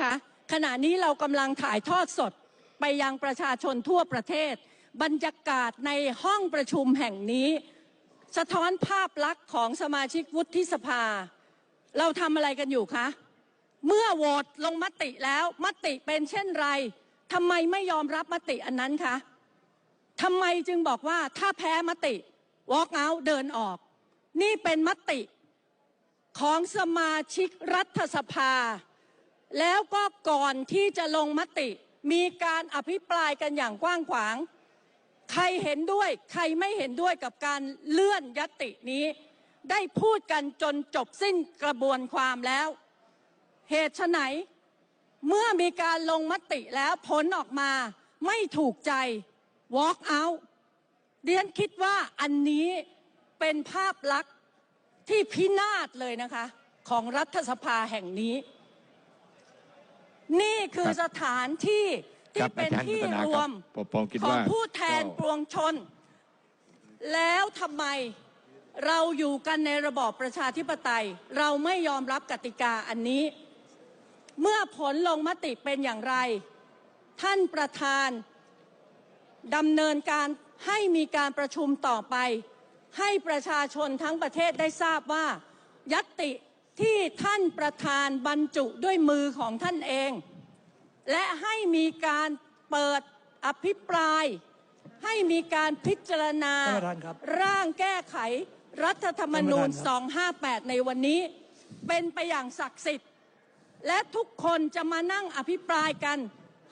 คะขณะนี้เรากำลังถ่ายทอดสดไปยังประชาชนทั่วประเทศ บรรยากาศในห้องประชุมแห่งนี้ สะท้อนภาพลักษณ์ของสมาชิกวุฒิสภา เราทำอะไรกันอยู่คะ เมื่อโหวตลงมติแล้วมติเป็นเช่นไรทำไมไม่ยอมรับมติอันนั้นคะทำไมจึงบอกว่าถ้าแพ้มติ walk out เดินออก นี่เป็นมติของสมาชิกรัฐสภา แล้วก็ก่อนที่จะลงมติ มีการอภิปรายกันอย่างกว้างขวาง ใครเห็นด้วยใครไม่เห็นด้วยกับการเลื่อนยตินี้ ได้พูดกันจนจบสิ้นกระบวนความแล้ว เหตุไฉนเมื่อมีการลงมติแล้วผลออกมาไม่ถูกใจ walk out เดียนคิดว่าอันนี้เป็นภาพลักษณ์ที่พินาศเลยนะคะ ของรัฐสภาแห่งนี้ นี่คือครับสถานที่คที่รับเป็นอาจารย์ที่พัฒนารวมครับผมผมคิดของว่าผู้แทนก็ปวงชน แล้วทำไมเราอยู่กันในระบอบประชาธิปไตย เราไม่ยอมรับกติกาอันนี้ เมื่อผลลงมติเป็นอย่างไร ท่านประธานดำเนินการให้มีการประชุมต่อไป ให้ประชาชนทั้งประเทศได้ทราบว่า ยัตติ ที่ท่านประธานบรรจุด้วยมือของท่านเอง และให้มีการเปิดอภิปราย ให้มีการพิจารณา ท่านประธานครับ ร่างแก้ไขรัฐธรรมนูญท่านประธานครับ258 ในวันนี้ เป็นไปอย่างศักดิ์สิทธิ์ และทุกคนจะมานั่งอภิปรายกัน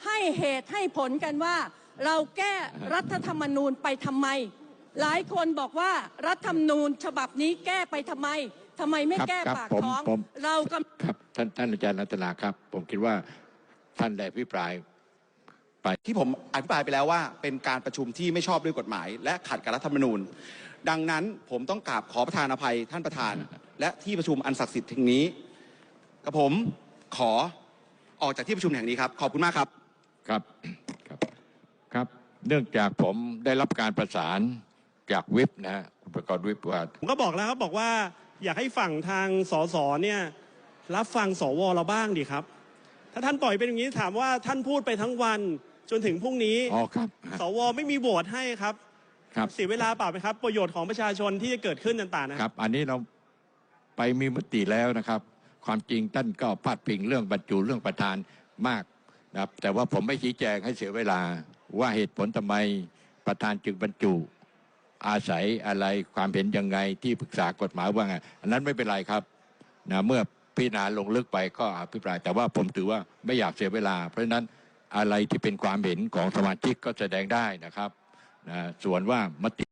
ให้เหตุให้ผลกันว่า เราแก้รัฐธรรมนูญไปทำไม หลายคนบอกว่ารัฐธรรมนูญฉบับนี้แก้ไปทำไม ทำไมไม่ครับแก้ครับปากผมท้องผมเรากำครับท่านท่านอาจารย์รัตนาครับ ผมคิดว่าท่านได้พิปรายไปที่ผมอภิปรายไปแล้วว่า เป็นการประชุมที่ไม่ชอบด้วยกฎหมาย และขัดกับรัฐธรรมนูญ ดังนั้นผมต้องกราบขอประธานอภัยท่านประธาน และที่ประชุมอันศักดิ์สิทธิ์แห่งนี้กับผมขอออกจากที่ประชุมแห่งนี้ครับขอบคุณมากครับครับครับครับ เนื่องจากผมได้รับการประสานจากวิปนะฮะคุณประกอบวิปว่าผมก็บอกแล้วครับบอกว่า อยากให้ฝั่งทางสสเนี่ยรับฟังสวเราบ้างดีครับ ถ้าท่านปล่อยเป็นอย่างนี้ถามว่าท่านพูดไปทั้งวันจนถึงพรุ่งนี้อ๋อครับ สวไม่มีโหวตให้ครับครับเสียเวลาเปล่าไหมครับ ประโยชน์ของประชาชนที่จะเกิดขึ้นต่างๆนะครับ อันนี้เราไปมีมติแล้วนะครับ ความจริงท่านก็พาดพิงเรื่องบรรจุเรื่องประธานมากนะครับ แต่ว่าผมไม่ชี้แจงให้เสียเวลาว่าเหตุผลทำไมประธานจึงบรรจุ อาศัยอะไรความเห็นยังไงที่ปรึกษากฎหมายว่าไงอันนั้นไม่เป็นไรครับนะเมื่อพิจารณาลงลึกไปก็อภิปราย แต่ว่าผมถือว่าไม่อยากเสียเวลา เพราะฉะนั้นอะไรที่เป็นความเห็นของสมาชิกก็แสดงได้นะครับนะส่วนว่ามติ